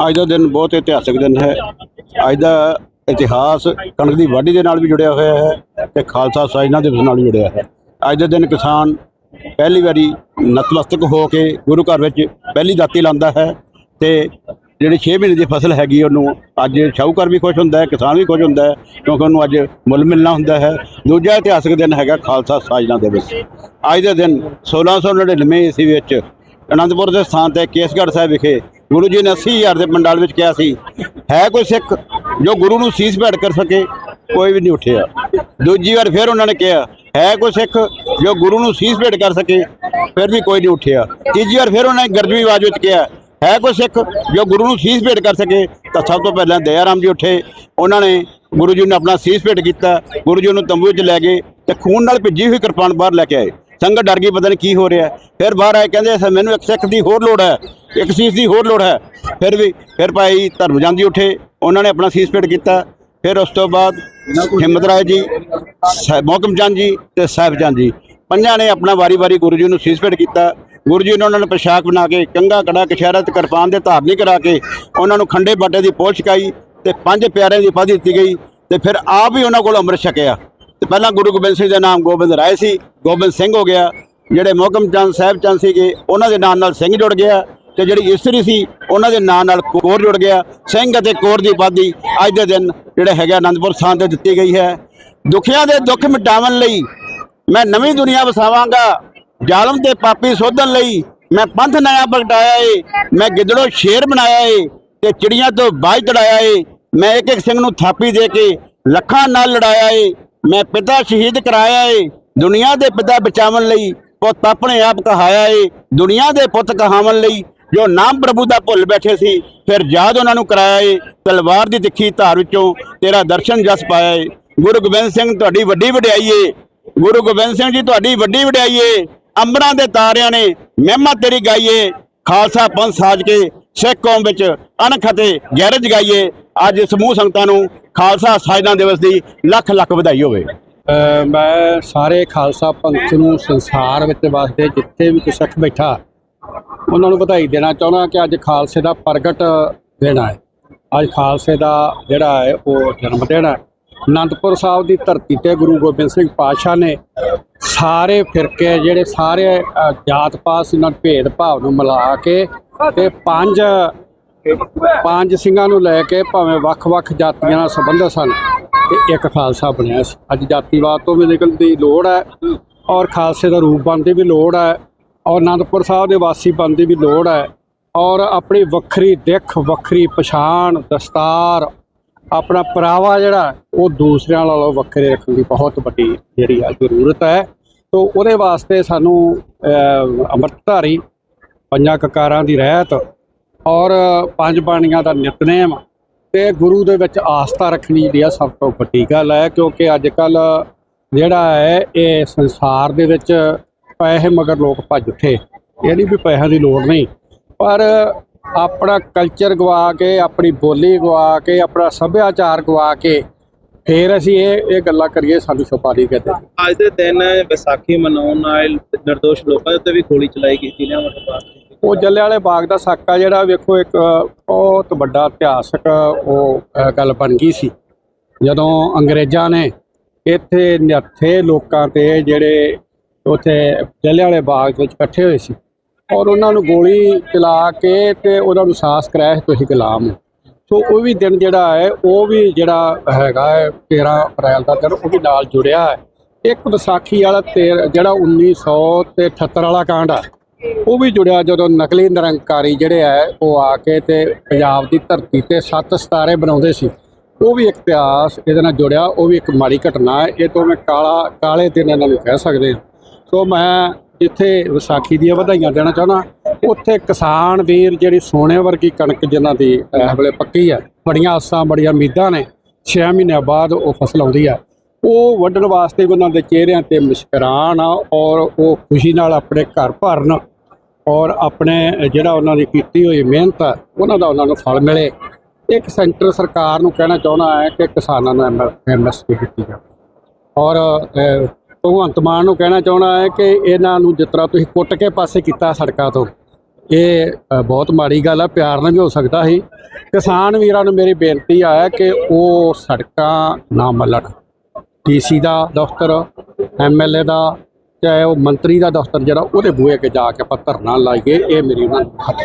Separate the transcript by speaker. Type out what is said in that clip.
Speaker 1: ਅੱਜ ਦਾ ਦਿਨ ਬਹੁਤ ਇਤਿਹਾਸਕ ਦਿਨ ਹੈ। ਅੱਜ ਦਾ ਇਤਿਹਾਸ ਕਣਕ ਦੀ ਵਾਢੀ ਦੇ ਨਾਲ ਵੀ ਜੁੜਿਆ ਹੋਇਆ ਹੈ ਤੇ ਖਾਲਸਾ ਸਾਜਨਾ ਦਿਵਸ ਨਾਲ ਵੀ ਜੁੜਿਆ ਹੈ। ਅੱਜ ਦੇ ਦਿਨ ਕਿਸਾਨ ਪਹਿਲੀ ਵਾਰੀ ਨਤਮਸਤਕ ਹੋ ਕੇ ਗੁਰੂ ਘਰ ਵਿੱਚ ਪਹਿਲੀ ਦਾਤੀ ਲਾਉਂਦਾ ਹੈ ਤੇ ਜਿਹੜੀ 6 ਮਹੀਨੇ ਦੀ ਫਸਲ ਹੈਗੀ ਉਹਨੂੰ ਅੱਜ ਸ਼ਾਹੂਕਾਰ ਵੀ ਖੁਸ਼ ਹੁੰਦਾ ਹੈ, ਕਿਸਾਨ ਵੀ ਖੁਸ਼ ਹੁੰਦਾ ਹੈ, ਕਿਉਂਕਿ ਉਹਨੂੰ ਅੱਜ ਮੁੱਲ ਮਿਲਣਾ ਹੁੰਦਾ ਹੈ। ਦੂਜਾ ਇਤਿਹਾਸਕ ਦਿਨ ਹੈਗਾ ਖਾਲਸਾ ਸਾਜਨਾ ਦਿਵਸ ਅੱਜ ਦੇ ਦਿਨ 1699 ਈਸਵੀ ਵਿੱਚ ਅਨੰਦਪੁਰ ਦੇ ਸਥਾਨ ਤੇ ਕੇਸਗੜ੍ਹ ਸਾਹਿਬ ਵਿਖੇ ਗੁਰੂ ਜੀ ਨੇ 80000 ਦੇ ਪੰਡਾਲ ਵਿੱਚ ਕਿਹਾ ਸੀ, ਹੈ ਕੋਈ ਸਿੱਖ ਜੋ ਗੁਰੂ ਨੂੰ ਸੀਸ ਭੇਟ ਕਰ ਸਕੇ? ਕੋਈ ਵੀ ਨਹੀਂ ਉੱਠਿਆ। ਦੂਜੀ ਵਾਰ ਫਿਰ ਉਹਨਾਂ ਨੇ ਕਿਹਾ, ਹੈ ਕੋਈ ਸਿੱਖ ਜੋ ਗੁਰੂ ਨੂੰ ਸੀਸ ਭੇਟ ਕਰ ਸਕੇ? ਫਿਰ ਵੀ ਕੋਈ ਨਹੀਂ ਉੱਠਿਆ। ਤੀਜੀ ਵਾਰ ਫਿਰ ਉਹਨਾਂ ਨੇ ਗਰਜਵੀ ਆਵਾਜ਼ ਵਿੱਚ ਕਿਹਾ, ਹੈ ਕੋਈ ਸਿੱਖ ਜੋ ਗੁਰੂ ਨੂੰ ਸੀਸ ਭੇਟ ਕਰ ਸਕੇ? ਤਾਂ ਸਭ ਤੋਂ ਪਹਿਲਾਂ ਦਇਆ ਰਾਮ ਜੀ ਉੱਠੇ। ਉਹਨਾਂ ਨੇ ਗੁਰੂ ਜੀ ਨੂੰ ਆਪਣਾ ਸੀਸ ਭੇਟ ਕੀਤਾ, ਗੁਰੂ ਜੀ ਨੂੰ ਤੰਬੂ 'ਚ ਲੈ ਗਏ ਤੇ ਖੂਨ ਨਾਲ ਭਿੱਜੀ ਹੋਈ ਕਿਰਪਾਨ ਬਾਹਰ ਲੈ ਕੇ ਆਏ। ਸੰਗਤ ਡਰ ਗਈ, ਪਤਾ ਨਹੀਂ ਕੀ ਹੋ ਰਿਹਾ ਫਿਰ ਬਾਹਰ ਆਏ, ਕਹਿੰਦੇ ਮੈਨੂੰ ਇੱਕ ਸਿੱਖ ਦੀ ਹੋਰ ਲੋੜ ਹੈ, ਇੱਕ ਸੀਸ ਦੀ ਹੋਰ ਲੋੜ ਹੈ। ਫਿਰ ਵੀ, ਫਿਰ ਭਾਈ ਧਰਮਜਨ ਜੀ ਉੱਠੇ, ਉਹਨਾਂ ਨੇ ਆਪਣਾ ਸੀਸ ਭੇਟ ਕੀਤਾ। ਫਿਰ ਉਸ ਤੋਂ ਬਾਅਦ ਹਿੰਮਤ ਰਾਏ ਜੀ ਸਾਹਿਬ ਮੋਹਕਮ ਚੰਦ ਜੀ ਤੇ ਸਾਹਿਬ ਚੰਦ ਜੀ। ਪੰਜਾਂ ਨੇ ਆਪਣਾ ਵਾਰੀ-ਵਾਰੀ ਗੁਰੂ ਜੀ ਨੂੰ ਸੀਸ ਭੇਟ ਕੀਤਾ। ਗੁਰੂ ਜੀ ਨੇ ਉਹਨਾਂ ਨੂੰ ਪੋਸ਼ਾਕ ਬਣਾ ਕੇ ਕੰਗਾ ਕੜਾ ਕਸ਼ਹਿਰਾ ਤੇ ਕਿਰਪਾਨ ਦੇ ਧਾਰਨੀ ਕਰਾ ਕੇ ਉਹਨਾਂ ਨੂੰ ਖੰਡੇ ਬਾਟੇ ਦੀ ਪੋਸ਼ ਛਕਾਈ ਤੇ ਪੰਜ ਪਿਆਰਿਆਂ ਦੀ ਪਦਵੀ ਦਿੱਤੀ ਗਈ ਤੇ ਫਿਰ ਆਪ ਹੀ ਉਹਨਾਂ ਕੋਲ ਅੰਮ੍ਰਿਤ ਛਕਿਆ। ਪਹਿਲਾਂ ਗੁਰੂ ਗੋਬਿੰਦ ਸਿੰਘ ਦਾ ਨਾਮ ਗੋਬਿੰਦ ਰਾਏ ਸੀ, ਗੋਬਿੰਦ ਸਿੰਘ ਹੋ ਗਿਆ, ਜਿਹੜੇ ਮੋਹਕਮ ਚੰਦ ਸਾਹਿਬ ਚੰਦ ਸੀਗੇ, ਉਹਨਾਂ ਦੇ ਨਾਮ ਨਾਲ ਸਿੰਘ ਜੁੜ ਗਿਆ ਤੇ ਜਿਹੜੀ ਇਸਤਰੀ ਸੀ, ਉਹਨਾਂ ਦੇ ਨਾਂ ਨਾਲ ਕੋਰ ਜੁੜ ਗਿਆ। ਸਿੰਘ ਅਤੇ ਕੋਰ ਦੀ ਉਪਾਧੀ ਅੱਜ ਦੇ ਦਿਨ ਜਿਹੜਾ ਹੈਗਾ ਆਨੰਦਪੁਰ ਸਥਾਨ ਤੇ ਦਿੱਤੀ ਗਈ ਹੈ। ਦੁਖੀਆਂ ਦੇ ਦੁੱਖ ਮਿਟਾਉਣ ਲਈ ਮੈਂ ਨਵੀਂ ਦੁਨੀਆ ਵਸਾਵਾਂਗਾ। ਜ਼ਾਲਮ ਤੇ ਪਾਪੀ ਸੋਧਣ ਲਈ ਮੈਂ ਪੰਥ ਨਇਆ ਪ੍ਰਗਟਾਇਆ ਏ, ਮੈਂ ਗਿੱਦੜੋ ਸ਼ੇਰ ਬਣਾਇਆ ਏ ਤੇ ਚਿੜੀਆਂ ਤੋਂ ਬਾਝ ਤੜਾਇਆ ਏ। ਮੈਂ ਇੱਕ ਇੱਕ ਸਿੰਘ ਨੂੰ ਥਾਪੀ ਦੇ ਕੇ ਲੱਖਾਂ ਨਾਲ ਲੜਾਇਆ ਏ। ਮੈਂ ਪਿਤਾ ਸ਼ਹੀਦ ਕਰਾਇਆ ਏ। ਦੁਨੀਆ ਦੇ ਪਿਤਾ ਬਚਾਉਣ ਲਈ ਪੁੱਤ ਆਪਣੇ ਆਪ ਕਹਾਇਆ ਏ। ਦੁਨੀਆ ਦੇ ਪੁੱਤ ਕਹਾਵਣ ਲਈ ਜੋ ਨਾਮ ਪ੍ਰਭੂ ਦਾ ਭੁੱਲ ਬੈਠੇ ਸੀ, ਫਿਰ ਯਾਦ ਉਹਨਾਂ ਨੂੰ ਕਰਾਇਆ ਏ। ਤਲਵਾਰ ਦੀ ਤਿੱਖੀ ਧਾਰ ਵਿੱਚੋਂ ਤੇਰਾ ਦਰਸ਼ਨ ਜਸ ਪਾਇਆ ਏ। ਗੁਰੂ ਗੋਬਿੰਦ ਸਿੰਘ ਤੁਹਾਡੀ ਵੱਡੀ ਵਡਿਆਈ ਏ। ਗੁਰੂ ਗੋਬਿੰਦ ਸਿੰਘ ਜੀ ਤੁਹਾਡੀ ਵੱਡੀ ਵਡਿਆਈ ਏ। ਅੰਬਰਾਂ ਦੇ ਤਾਰਿਆਂ ਨੇ ਮਹਿਮਾ ਤੇਰੀ ਗਾਈਏ ਖਾਲਸਾ ਪੰਥ ਸਾਜ ਕੇ ਸਿੱਖ ਕੌਮ ਵਿੱਚ ਅਣਖ ਅਤੇ ਗੈਰਤ ਜਗਾਈਏ ਅੱਜ ਸਮੂਹ ਸੰਗਤਾਂ ਨੂੰ ਖਾਲਸਾ ਸਾਜਨਾ ਦਿਵਸ ਦੀ ਲੱਖ ਲੱਖ ਵਧਾਈ ਹੋਵੇ।
Speaker 2: ਮੈਂ ਸਾਰੇ ਖਾਲਸਾ ਪੰਥ ਨੂੰ ਸੰਸਾਰ ਵਿੱਚ ਵਸਦੇ ਜਿੱਥੇ ਵੀ ਕੋਈ ਸਿੱਖ ਬੈਠਾ, ਉਹਨਾਂ ਨੂੰ ਵਧਾਈ ਦੇਣਾ ਚਾਹੁੰਦਾ ਕਿ ਅੱਜ ਖਾਲਸੇ ਦਾ ਪ੍ਰਗਟ ਦਿਨ ਹੈ। ਅੱਜ ਖਾਲਸੇ ਦਾ ਜਿਹੜਾ ਹੈ, ਉਹ ਜਨਮ ਦਿਨ ਹੈ। ਅਨੰਦਪੁਰ ਸਾਹਿਬ ਦੀ ਧਰਤੀ ਤੇ ਗੁਰੂ ਗੋਬਿੰਦ ਸਿੰਘ ਪਾਤਸ਼ਾਹ ਨੇ ਸਾਰੇ ਫਿਰਕੇ ਜਿਹੜੇ ਸਾਰੇ ਜਾਤ ਪਾਤ ਇਹਨਾਂ ਨਾਲ ਭੇਦ ਭਾਵ ਨੂੰ ਮਿਲਾ ਕੇ ਤੇ ਪੰਜ ਪੰਜ ਸਿੰਘਾਂ ਨੂੰ ਲੈ ਕੇ ਭਾਵੇਂ ਵੱਖ-ਵੱਖ ਜਾਤੀਆਂ ਨਾਲ ਸੰਬੰਧਿਤ ਸਨ ਤੇ ਇੱਕ ਖਾਲਸਾ ਬਣਿਆ ਸੀ। ਅੱਜ ਜਾਤੀਵਾਦ ਤੋਂ ਵੀ ਨਿਕਲਣ ਦੀ ਲੋੜ ਹੈ ਔਰ ਖਾਲਸੇ ਦਾ ਰੂਪ ਬਣਨ ਦੀ ਵੀ ਲੋੜ ਹੈ ਔਰ ਅਨੰਦਪੁਰ ਸਾਹਿਬ ਦੇ ਵਾਸੀ ਬਣਨ ਦੀ ਵੀ ਲੋੜ ਹੈ ਔਰ ਆਪਣੀ ਵੱਖਰੀ ਦਿੱਖ, ਵੱਖਰੀ ਪਛਾਣ, ਦਸਤਾਰ, ਆਪਣਾ ਪਰਾਵਾ ਜਿਹੜਾ ਉਹ ਦੂਸਰਿਆਂ ਨਾਲੋਂ ਵੱਖਰੇ ਰੱਖਣ ਦੀ ਬਹੁਤ ਵੱਡੀ ਜਿਹੜੀ ਆ ਜ਼ਰੂਰਤ ਹੈ। ਤੋਂ ਉਹਦੇ ਵਾਸਤੇ ਸਾਨੂੰ ਅੰਮ੍ਰਿਤਧਾਰੀ ਪੰਜਾਂ ਕਕਾਰਾਂ ਦੀ ਰਹਿਤ ਔਰ ਪੰਜ ਬਾਣੀਆਂ ਦਾ ਨਿਤਨੇਮ ਤੇ ਗੁਰੂ ਦੇ ਵਿੱਚ ਆਸਥਾ ਰੱਖਣੀ ਜਿਹੜੀ ਆ ਸਭ ਤੋਂ ਵੱਡੀ ਗੱਲ ਹੈ, ਕਿਉਂਕਿ ਅੱਜ ਕੱਲ ਜਿਹੜਾ ਹੈ, ਇਹ ਸੰਸਾਰ ਦੇ ਵਿੱਚ ਪੈਸੇ ਮਗਰ ਲੋਕ ਭੱਜ ਉੱਠੇ। ਇਹ ਨਹੀਂ ਵੀ ਪੈਸਿਆਂ ਦੀ ਲੋੜ ਨਹੀਂ, ਪਰ ਆਪਣਾ ਕਲਚਰ ਗਵਾ ਕੇ, ਆਪਣੀ ਬੋਲੀ ਗਵਾ ਕੇ, ਆਪਣਾ ਸੱਭਿਆਚਾਰ ਗਵਾ ਕੇ ਫੇਰ ਅਸੀਂ ਇਹ ਇਹ ਗੱਲਾਂ ਕਰੀਏ ਸਾਨੂੰ ਛੁਪਾਲੀ ਕਹਿੰਦੇ।
Speaker 3: ਅੱਜ ਦੇ ਦਿਨ ਵਿਸਾਖੀ ਮਨਾਉਣ ਨਾਲ ਨਿਰਦੋਸ਼ ਲੋਕਾਂ ਦੇ ਉੱਤੇ ਵੀ ਗੋਲੀ ਚਲਾਈ ਗਈ ਸੀ ਨਾ ਮਤਲਬ
Speaker 2: ਉਹ ਜੱਲਿਆਂਵਾਲੇ ਬਾਗ ਦਾ ਸਾਕਾ ਜਿਹੜਾ ਵੇਖੋ ਇੱਕ ਬਹੁਤ ਵੱਡਾ ਇਤਿਹਾਸਕ, ਉਹ ਗੱਲ ਬਣ ਗਈ ਸੀ। ਜਦੋਂ ਅੰਗਰੇਜ਼ਾਂ ਨੇ ਇੱਥੇ ਨਿਹੱਥੇ ਲੋਕਾਂ ਤੇ ਜਿਹੜੇ ਉੱਥੇ ਵਾਲੇ ਬਾਗ ਵਿੱਚ ਇਕੱਠੇ ਹੋਏ ਸੀ ਔਰ ਉਹਨਾਂ ਨੂੰ ਗੋਲੀ ਚਲਾ ਕੇ ਤੇ ਉਹਨਾਂ ਨੂੰ ਸਾਹਸ ਕਰਾਇਆ ਤੁਸੀਂ ਗੁਲਾਮ ਸੋ ਉਹ ਵੀ ਦਿਨ ਜਿਹੜਾ ਹੈ, ਉਹ ਵੀ ਜਿਹੜਾ ਹੈਗਾ ਹੈ 13 ਅਪ੍ਰੈਲ ਦਾ ਦਿਨ, ਉਹ ਵੀ ਨਾਲ ਜੁੜਿਆ ਹੈ। ਇੱਕ ਵਿਸਾਖੀ ਵਾਲਾ ਤੇਰ, ਜਿਹੜਾ 1900 ਤੇ 78 ਵਾਲਾ ਕਾਂਡ ਆ ਉਹ ਵੀ ਜੁੜਿਆ ਜਦੋਂ ਨਕਲੀ ਨਿਰੰਕਾਰੀ ਜਿਹੜੇ ਆ, ਉਹ ਆ ਕੇ ਤੇ ਪੰਜਾਬ ਦੀ ਧਰਤੀ ਤੇ ਸੱਤ ਸਤਾਰੇ ਬਣਾਉਂਦੇ ਸੀ। ਉਹ ਵੀ ਇਤਿਹਾਸ ਇਹਦੇ ਨਾਲ ਜੁੜਿਆ, ਉਹ ਵੀ ਇੱਕ ਮਾੜੀ ਘਟਨਾ ਹੈ। ਇਹ ਤੋਂ ਮੈਂ ਕਾਲਾ, ਕਾਲੇ ਦਿਨ ਇਹਨਾਂ ਨੂੰ ਕਹਿ ਸਕਦੇ ਹਾਂ। ਸੋ ਮੈਂ ਜਿੱਥੇ ਵਿਸਾਖੀ ਦੀਆਂ ਵਧਾਈਆਂ ਦੇਣਾ ਚਾਹੁੰਦਾ, ਉੱਥੇ ਕਿਸਾਨ ਵੀਰ ਜਿਹੜੀ ਸੋਨੇ ਵਰਗੀ ਕਣਕ ਜਿਨ੍ਹਾਂ ਦੀ ਇਸ ਵੇਲੇ ਪੱਕੀ ਹੈ, ਬੜੀਆਂ ਆਸਾਂ, ਬੜੀਆਂ ਉਮੀਦਾਂ ਨੇ 6 ਮਹੀਨਿਆਂ ਬਾਅਦ ਉਹ ਫਸਲ ਆਉਂਦੀ ਹੈ। ਉਹ ਵੱਢਣ ਵਾਸਤੇ ਵੀ ਉਹਨਾਂ ਦੇ ਚਿਹਰਿਆਂ ਤੇ ਮੁਸਕਰਾਹਟ ਆ ਔਰ ਉਹ ਖੁਸ਼ੀ ਨਾਲ ਆਪਣੇ ਘਰ ਭਰਨ ਔਰ ਆਪਣੇ ਜਿਹੜਾ ਉਹਨਾਂ ਦੀ ਕੀਤੀ ਹੋਈ ਮਿਹਨਤ ਆ, ਉਹਨਾਂ ਦਾ ਉਹਨਾਂ ਨੂੰ ਫਲ ਮਿਲੇ। ਇੱਕ ਸੈਂਟਰ ਸਰਕਾਰ ਨੂੰ ਕਹਿਣਾ ਚਾਹੁੰਦਾ ਹੈ ਕਿ ਕਿਸਾਨਾਂ ਨੂੰ ਐਮਐਸਪੀ ਦਿੱਤੀ ਜਾਵੇ। ਔਰ ਭਗਵੰਤ ਮਾਨ ਨੂੰ ਕਹਿਣਾ ਚਾਹੁੰਦਾ ਹੈ ਕਿ ਇਹਨਾਂ ਨੂੰ ਜਿਸ ਤਰ੍ਹਾਂ ਤੁਸੀਂ ਕੁੱਟ ਕੇ ਪਾਸੇ ਕੀਤਾ ਸੜਕਾਂ ਤੋਂ, ਇਹ ਬਹੁਤ ਮਾੜੀ ਗੱਲ ਆ, ਪਿਆਰ ਨਾਲ ਵੀ ਹੋ ਸਕਦਾ ਸੀ। ਕਿਸਾਨ ਵੀਰਾਂ ਨੂੰ ਮੇਰੀ ਬੇਨਤੀ ਆ ਕਿ ਉਹ ਸੜਕਾਂ ਨਾ ਮੱਲਣ। ਡੀਸੀ ਦਾ ਦਫ਼ਤਰ ਐਮਐਲਏ ਦਾ, ਚਾਹੇ ਉਹ ਮੰਤਰੀ ਦਾ ਦਫ਼ਤਰ ਜਿਹੜਾ, ਉਹਦੇ ਬੂਹੇ ਅੱਗੇ ਜਾ ਕੇ ਆਪਾਂ ਧਰਨਾ ਲਾਈਏ, ਇਹ ਮੇਰੀ ਉਹਨਾਂ ਨੂੰ ਹੱਥ